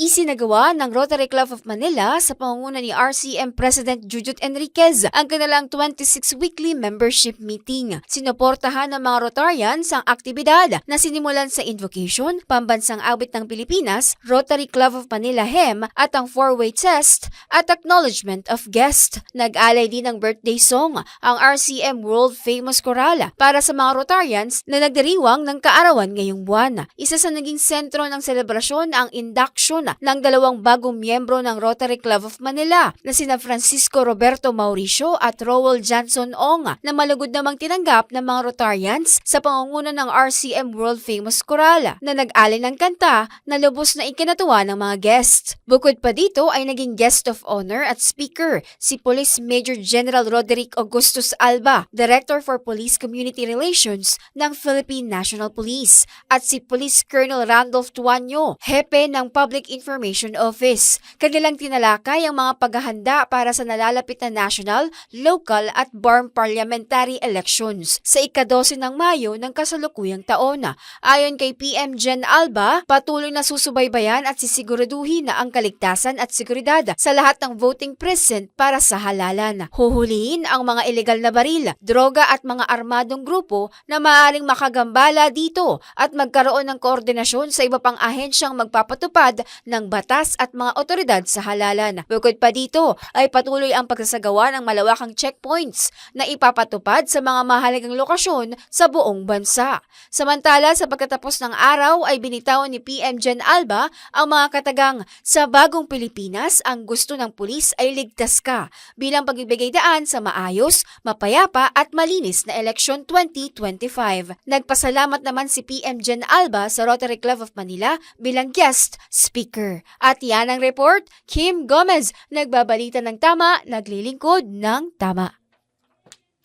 Isinagawa ng Rotary Club of Manila sa pangunguna ni RCM President Judith Enriquez ang kanilang 26 weekly membership meeting. Sinuportahan ng mga Rotarians ang aktibidad na sinimulan sa Invocation, Pambansang Awit ng Pilipinas, Rotary Club of Manila HEM at ang four-way test at acknowledgement of guest. Nag-alay din ng birthday song ang RCM World Famous Choral para sa mga Rotarians na nagdiriwang ng kaarawan ngayong buwan. Isa sa naging sentro ng selebrasyon ang induction ng dalawang bagong miyembro ng Rotary Club of Manila na sina Francisco Roberto Mauricio at Rowell Johnson Ong na malugod namang tinanggap ng mga Rotarians sa pangunguna ng RCM World Famous Choral na nag-alay ng kanta na lubos na ikinatuwa ng mga guests. Bukod pa dito ay naging guest of honor at speaker si Police Major General Roderick Augustus Alba, Director for Police Community Relations ng Philippine National Police at si Police Colonel Randolph Tuanyo, hepe ng Public Information Office. Kanilang tinalakay ang mga paghahanda para sa nalalapit na national, local at BARM parliamentary elections sa ika-12 ng Mayo ng kasalukuyang taon. Ayon kay PM Gen Alba, patuloy na susubaybayan at sisiguraduhin na ang kaligtasan at seguridad sa lahat ng voting precinct para sa halalan. Huhulihin ang mga ilegal na baril, droga at mga armadong grupo na maaaring makagambala dito at magkaroon ng koordinasyon sa iba pang ahensyang magpapatupad ng batas at mga otoridad sa halalan. Bukod pa dito ay patuloy ang pagsasagawa ng malawakang checkpoints na ipapatupad sa mga mahalagang lokasyon sa buong bansa. Samantala, sa pagkatapos ng araw ay binitawan ni PM Gen Alba ang mga katagang sa bagong Pilipinas ang gusto ng pulis ay ligtas ka bilang pagbibigay daan sa maayos, mapayapa at malinis na eleksyon 2025. Nagpasalamat naman si PM Gen Alba sa Rotary Club of Manila bilang guest speaker. At yan ang report, Kim Gomez, nagbabalita ng tama, naglilingkod ng tama.